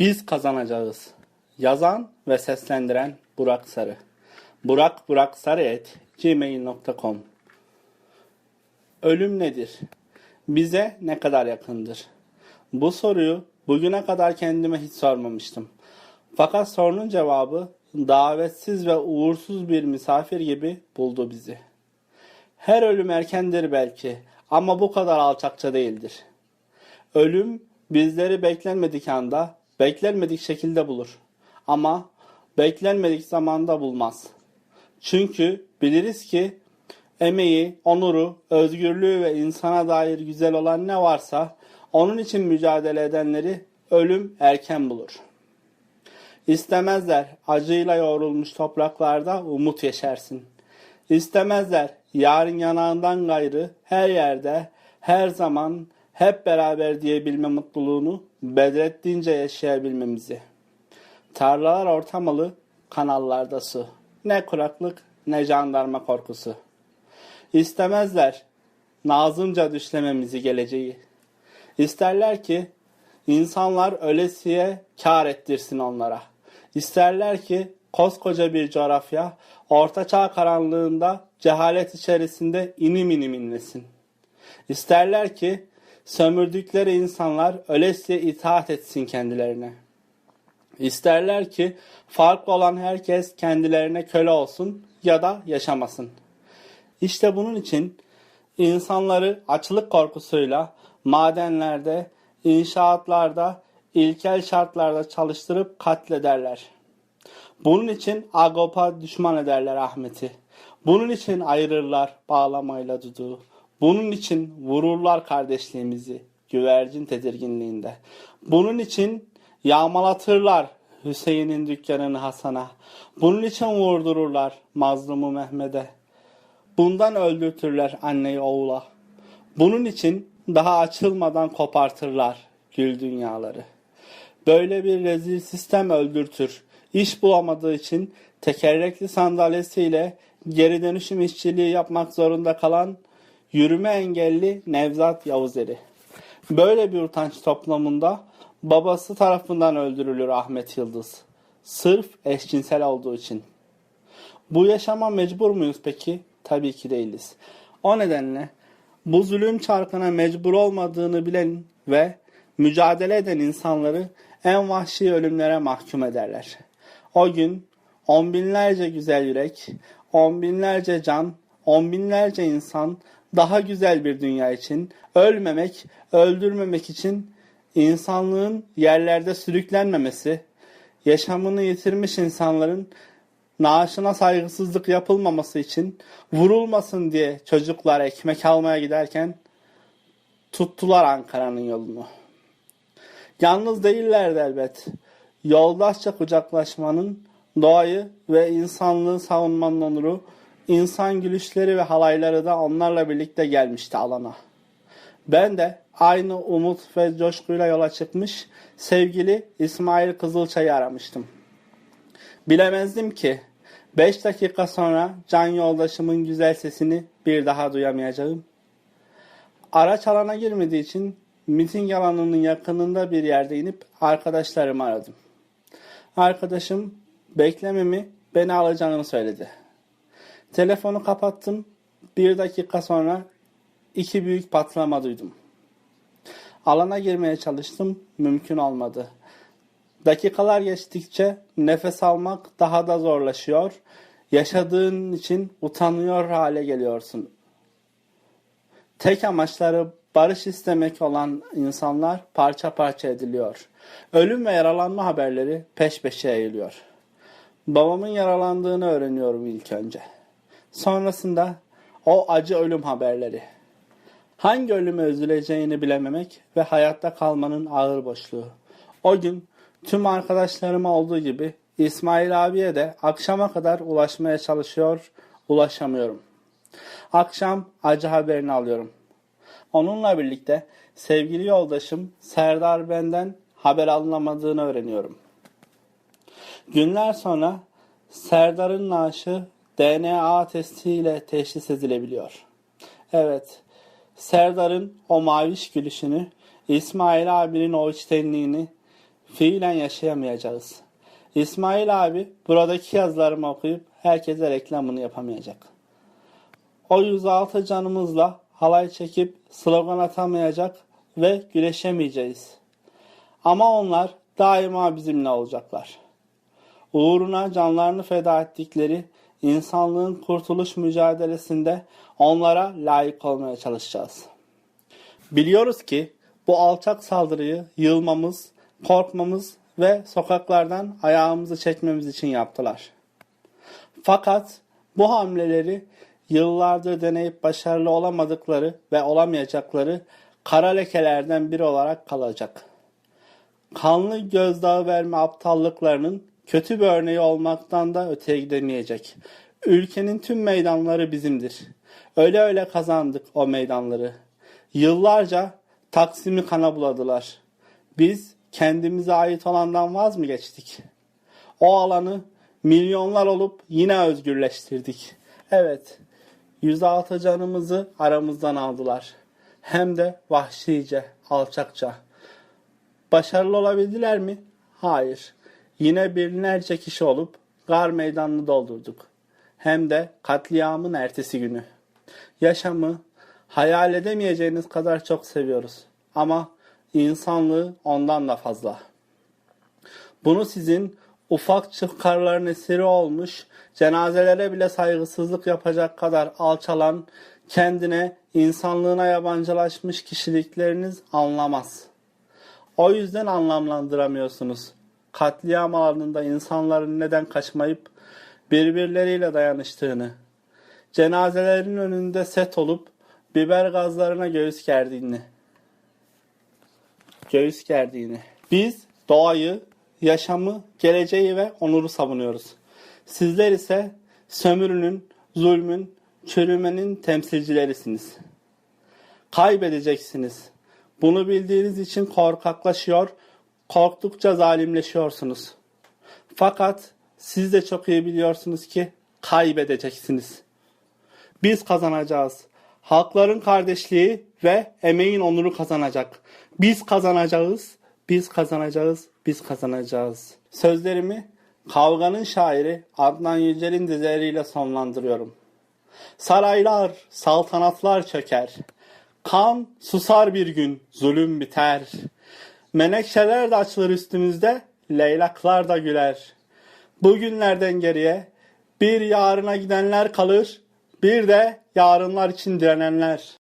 Biz kazanacağız. Yazan ve seslendiren Burak Sarı. Burak Burak Sarı et gmail.com Ölüm nedir? Bize ne kadar yakındır? Bu soruyu bugüne kadar kendime hiç sormamıştım. Fakat sorunun cevabı davetsiz ve uğursuz bir misafir gibi buldu bizi. Her ölüm erkendir belki ama bu kadar alçakça değildir. Ölüm bizleri beklenmedik anda, beklenmedik şekilde bulur. Ama beklenmedik zamanda bulmaz. Çünkü biliriz ki emeği, onuru, özgürlüğü ve insana dair güzel olan ne varsa onun için mücadele edenleri ölüm erken bulur. İstemezler acıyla yoğrulmuş topraklarda umut yeşersin. İstemezler yarın yanağından gayrı her yerde, her zaman, hep beraber diyebilme mutluluğunu bedrettiğince yaşayabilmemizi. Tarlalar ortamalı, kanallarda su. Ne kuraklık ne jandarma korkusu. İstemezler nazımca düşlememizi geleceği. İsterler ki insanlar ölesiye kar ettirsin onlara. İsterler ki koskoca bir coğrafya ortaçağ karanlığında cehalet içerisinde inim inim inlesin. İsterler ki sömürdükleri insanlar ölesiye itaat etsin kendilerine. İsterler ki farklı olan herkes kendilerine köle olsun ya da yaşamasın. İşte bunun için insanları açlık korkusuyla madenlerde, inşaatlarda, ilkel şartlarda çalıştırıp katlederler. Bunun için Agop'a düşman ederler Ahmet'i. Bunun için ayırırlar bağlamayla duduğu. Bunun için vururlar kardeşliğimizi güvercin tedirginliğinde. Bunun için yağmalatırlar Hüseyin'in dükkanını Hasan'a. Bunun için vurdururlar mazlumu Mehmet'e. Bundan öldürtürler anneyi oğula. Bunun için daha açılmadan kopartırlar gül dünyaları. Böyle bir rezil sistem öldürtür. İş bulamadığı için tekerlekli sandalyesiyle geri dönüşüm işçiliği yapmak zorunda kalan yürüme engelli Nevzat Yavuzeri. Böyle bir utanç toplumunda babası tarafından öldürülür Ahmet Yıldız. Sırf eşcinsel olduğu için. Bu yaşama mecbur muyuz peki? Tabii ki değiliz. O nedenle bu zulüm çarkına mecbur olmadığını bilen ve mücadele eden insanları en vahşi ölümlere mahkum ederler. O gün on binlerce güzel yürek, on binlerce can, on binlerce insan daha güzel bir dünya için, ölmemek, öldürmemek için insanlığın yerlerde sürüklenmemesi, yaşamını yitirmiş insanların naaşına saygısızlık yapılmaması için vurulmasın diye çocuklar ekmek almaya giderken tuttular Ankara'nın yolunu. Yalnız değillerdi elbet. Yoldaşça kucaklaşmanın doğayı ve insanlığı savunmanın onuru, insan gülüşleri ve halayları da onlarla birlikte gelmişti alana. Ben de aynı umut ve coşkuyla yola çıkmış sevgili İsmail Kızılçay'ı aramıştım. Bilemezdim ki 5 dakika sonra can yoldaşımın güzel sesini bir daha duyamayacağım. Araç alana girmediği için miting alanının yakınında bir yerde inip arkadaşlarımı aradım. Arkadaşım beklememi beni alacağını söyledi. Telefonu kapattım. Bir dakika sonra iki büyük patlama duydum. Alana girmeye çalıştım. Mümkün olmadı. Dakikalar geçtikçe nefes almak daha da zorlaşıyor. Yaşadığın için utanıyor hale geliyorsun. Tek amaçları barış istemek olan insanlar parça parça ediliyor. Ölüm ve yaralanma haberleri peş peşe yayılıyor. Babamın yaralandığını öğreniyorum ilk önce. Sonrasında o acı ölüm haberleri. Hangi ölüme üzüleceğini bilememek ve hayatta kalmanın ağır boşluğu. O gün tüm arkadaşlarıma olduğu gibi İsmail abiye de akşama kadar ulaşmaya çalışıyor, ulaşamıyorum. Akşam acı haberini alıyorum. Onunla birlikte sevgili yoldaşım Serdar benden haber alınamadığını öğreniyorum. Günler sonra Serdar'ın naaşı DNA testiyle teşhis edilebiliyor. Evet, Serdar'ın o maviş gülüşünü, İsmail abinin o içtenliğini fiilen yaşayamayacağız. İsmail abi buradaki yazılarımı okuyup herkese reklamını yapamayacak. O 106 canımızla halay çekip slogan atamayacak ve güreşemeyeceğiz. Ama onlar daima bizimle olacaklar. Uğruna canlarını feda ettikleri insanlığın kurtuluş mücadelesinde onlara layık olmaya çalışacağız. Biliyoruz ki bu alçak saldırıyı yılmamız, korkmamız ve sokaklardan ayağımızı çekmemiz için yaptılar. Fakat bu hamleleri yıllardır deneyip başarılı olamadıkları ve olamayacakları kara lekelerden biri olarak kalacak. Kanlı gözdağı verme aptallıklarının kötü bir örneği olmaktan da öteye gidemeyecek. Ülkenin tüm meydanları bizimdir. Öyle öyle kazandık o meydanları. Yıllarca Taksim'i kana buladılar. Biz kendimize ait olandan vaz mı geçtik? O alanı milyonlar olup yine özgürleştirdik. Evet, 106 canımızı aramızdan aldılar. Hem de vahşice, alçakça. Başarılı olabildiler mi? Hayır. Yine binlerce kişi olup gar meydanını doldurduk. Hem de katliamın ertesi günü. Yaşamı hayal edemeyeceğiniz kadar çok seviyoruz. Ama insanlığı ondan da fazla. Bunu sizin ufak çıkarların esiri olmuş, cenazelere bile saygısızlık yapacak kadar alçalan, kendine, insanlığına yabancılaşmış kişilikleriniz anlamaz. O yüzden anlamlandıramıyorsunuz. Katliam alanında insanların neden kaçmayıp birbirleriyle dayanıştığını, cenazelerin önünde set olup biber gazlarına göğüs gerdiğini. Göğüs gerdiğini. Biz doğayı, yaşamı, geleceği ve onuru savunuyoruz. Sizler ise sömürünün, zulmün, çürümenin temsilcilerisiniz. Kaybedeceksiniz. Bunu bildiğiniz için korkaklaşıyor, korktukça zalimleşiyorsunuz. Fakat siz de çok iyi biliyorsunuz ki kaybedeceksiniz. Biz kazanacağız. Halkların kardeşliği ve emeğin onuru kazanacak. Biz kazanacağız, biz kazanacağız, biz kazanacağız. Sözlerimi kavganın şairi Adnan Yücel'in dizileriyle sonlandırıyorum. Saraylar, saltanatlar çöker. Kan susar bir gün, zulüm biter. Menekşeler de açılır üstümüzde, leylaklar da güler. Bugünlerden geriye bir yarına gidenler kalır, bir de yarınlar için direnenler.